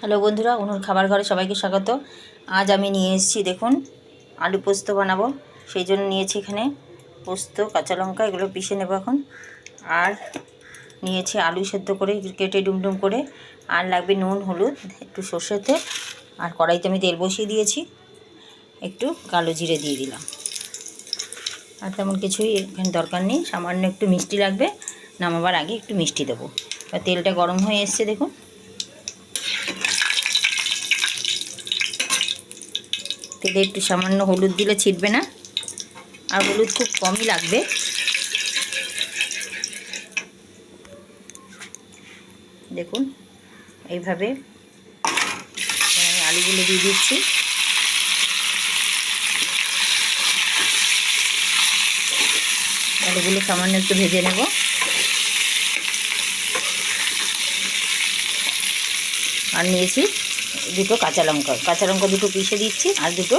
Hello বন্ধুরা অনুর খাবার ঘরে সবাইকে স্বাগত। আজ আমি নিয়ে এসেছি, দেখুন, আলু পোস্ত বানাবো। সেই জন্য নিয়েছি এখানে পোস্ত, কাঁচা লঙ্কা, এগুলো পিষে নেব এখন। আর নিয়েছি আলু সেদ্ধ করে, কেটে ডুমডুম করে। আর লাগবে নুন, হলুদ, একটু সর্ষের তেল। আর কড়াইতে আমি তেল বসিয়ে দিয়েছি। একটু কালো জিরে দিয়ে দিলাম। আর তেমন কিছুই এখানে দরকার নেই। সামান্য একটু মিষ্টি লাগবে। নামাবার আগে একটু মিষ্টি দেবো। তেলটা গরম হয়ে এসছে, দেখুন। তেলে একটু সামান্য হলুদ দিলে ছিটবে না। আর হলুদ খুব কমই লাগবে। দেখুন, এইভাবে আমি আলুগুলো দিয়ে দিচ্ছি। আলুগুলো সামান্য একটু ভেজে নেব। আর নিয়েছি দুটো কাঁচা লঙ্কা। কাঁচা লঙ্কা দুটো পিষে দিচ্ছি আর দুটো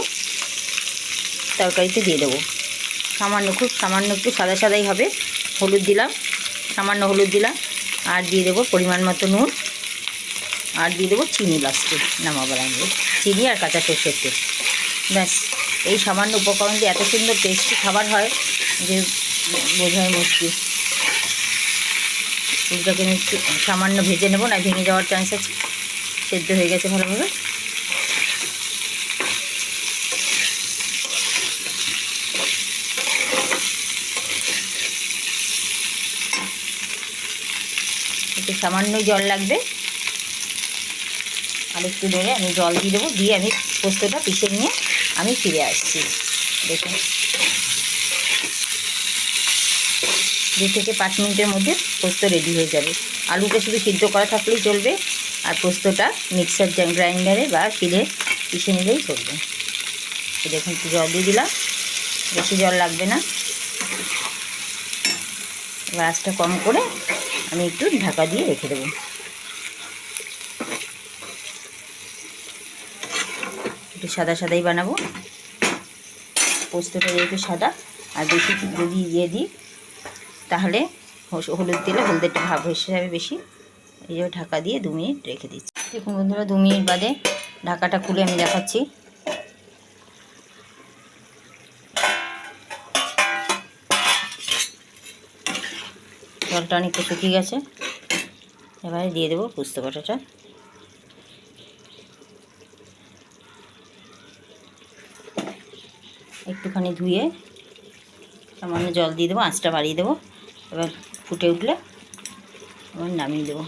তরকারিতে দিয়ে দেবো। সামান্য খুব সামান্য একটু সাদা সাদাই হবে। হলুদ দিলাম, সামান্য হলুদ দিলাম আর দিয়ে দেবো পরিমাণ মতো নুন। আর দিয়ে দেবো চিনি লাস্টে, নামাবার আগে। চিনি আর কাঁচা সর্ষের তেল। ব্যাস, এই সামান্য উপকরণ দিয়ে এত সুন্দর টেস্টি খাবার হয়, যে বোঝায় মুশকিল। ফুলটাকে আমি একটু সামান্য ভেজে নেব না, ভেঙে যাওয়ার চান্স আছে। সেদ্ধ হয়ে গেছে ভালোভাবে। একটু সামান্য জল লাগবে। আর একটু ধরে আমি জল দিয়ে দেবো, দিয়ে আমি পোস্তটা পিষে নিয়ে আমি ফিরে আসছি। দেখুন। দু থেকে পাঁচ মিনিটের মধ্যে পোস্ত রেডি হয়ে যাবে। আলুটা শুধু সিদ্ধ করা থাকলেই চলবে। আর পোস্তটা মিক্সার গ্রাইন্ডারে বা শিলে পিষে নিলেই চলবে। দেখুন একটু জল দিয়ে দিলাম, বেশি জল লাগবে না। আঁচটা কম করে আমি একটু ঢাকা দিয়ে রেখে দেবো। একটু সাদা সাদাই বানাবো। পোস্তটা যেহেতু সাদা, আর বেশি যদি দিয়ে দিই, তাহলে হলুদ দিলে হলুদের ভাব হিসেবে বেশি। এই যে ঢাকা দিয়ে দু মিনিট রেখে দিচ্ছি। দেখুন বন্ধুরা, দু মিনিট বাদে ঢাকাটা খুলে আমি দেখাচ্ছি। জলটা অনেকটা শুকিয়ে গেছে। এবারে দিয়ে দেবো পুস্ত বাটাটা। একটুখানি ধুয়ে সামান্য জল দিয়ে দেবো, আঁচটা বাড়িয়ে দেবো। এবার ফুটে উঠলে এবার নামিয়ে দেবো।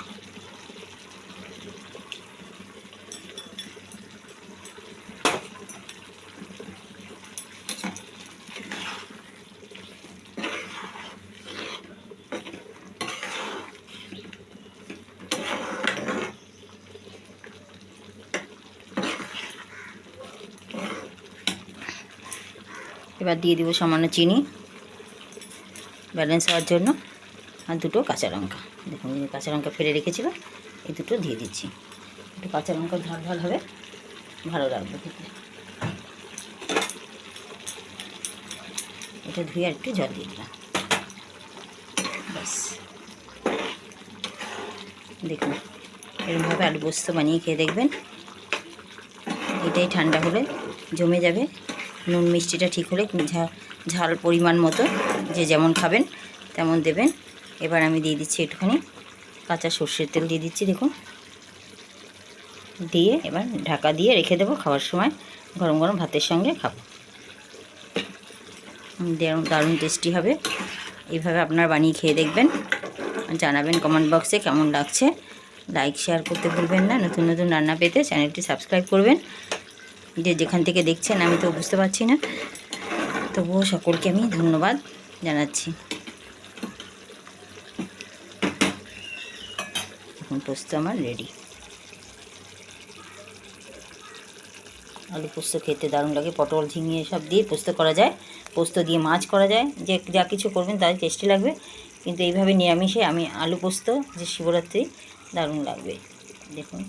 এবার দিয়ে দিব সামান্য চিনি ব্যালেন্স হওয়ার জন্য। আর দুটো কাঁচা লঙ্কা। দেখুন কাঁচা লঙ্কা ফেলে রেখেছিল এই দুটো দিয়ে দিচ্ছি। একটু কাঁচা লঙ্কা ঝাল ঝাল হবে, ভালো লাগবে খেতে। এটা ধুয়ে আর একটু জল দিয়ে দিলাম। ব্যাস। দেখুন এরকমভাবে আলু পোস্ত বানিয়ে খেয়ে দেখবেন। এটাই ঠান্ডা হলে জমে যাবে। নুন মিষ্টিটা ঠিক হলে ঝাল পরিমাণ মতো, যে যেমন খাবেন তেমন দেবেন। এবার আমি দিয়ে দিচ্ছি একটুখানি কাঁচা সর্ষের তেল দিয়ে দিচ্ছি, দেখুন। দিয়ে এবার ঢাকা দিয়ে রেখে দেবো খাওয়ার সময়, গরম গরম ভাতের সঙ্গে খাব। দারুণ টেস্টি হবে। এইভাবে আপনার বানিয়ে খেয়ে দেখবেন। জানাবেন কমেন্ট বক্সে কেমন লাগছে। লাইক শেয়ার করতে ভুলবেন না। নতুন নতুন রান্না পেতে চ্যানেলটি সাবস্ক্রাইব করবেন। যে যেখান থেকে দেখছেন, আমি তো বুঝতে পারছি না। তবুও সকলকে আমি ধন্যবাদ জানাচ্ছি। এখন পোস্ত আমার রেডি আলু পোস্ত খেতে দারুণ লাগে, পটল, ঝিঙে সব দিয়ে পোস্ত করা যায়। পোস্ত দিয়ে মাছ করা যায়, যে যা কিছু করবেন তাই টেস্টি লাগবে। কিন্তু এইভাবে নিরামিষে আমি আলু পোস্ত, যে শিবরাত্রি, দারুণ লাগবে। দেখুন।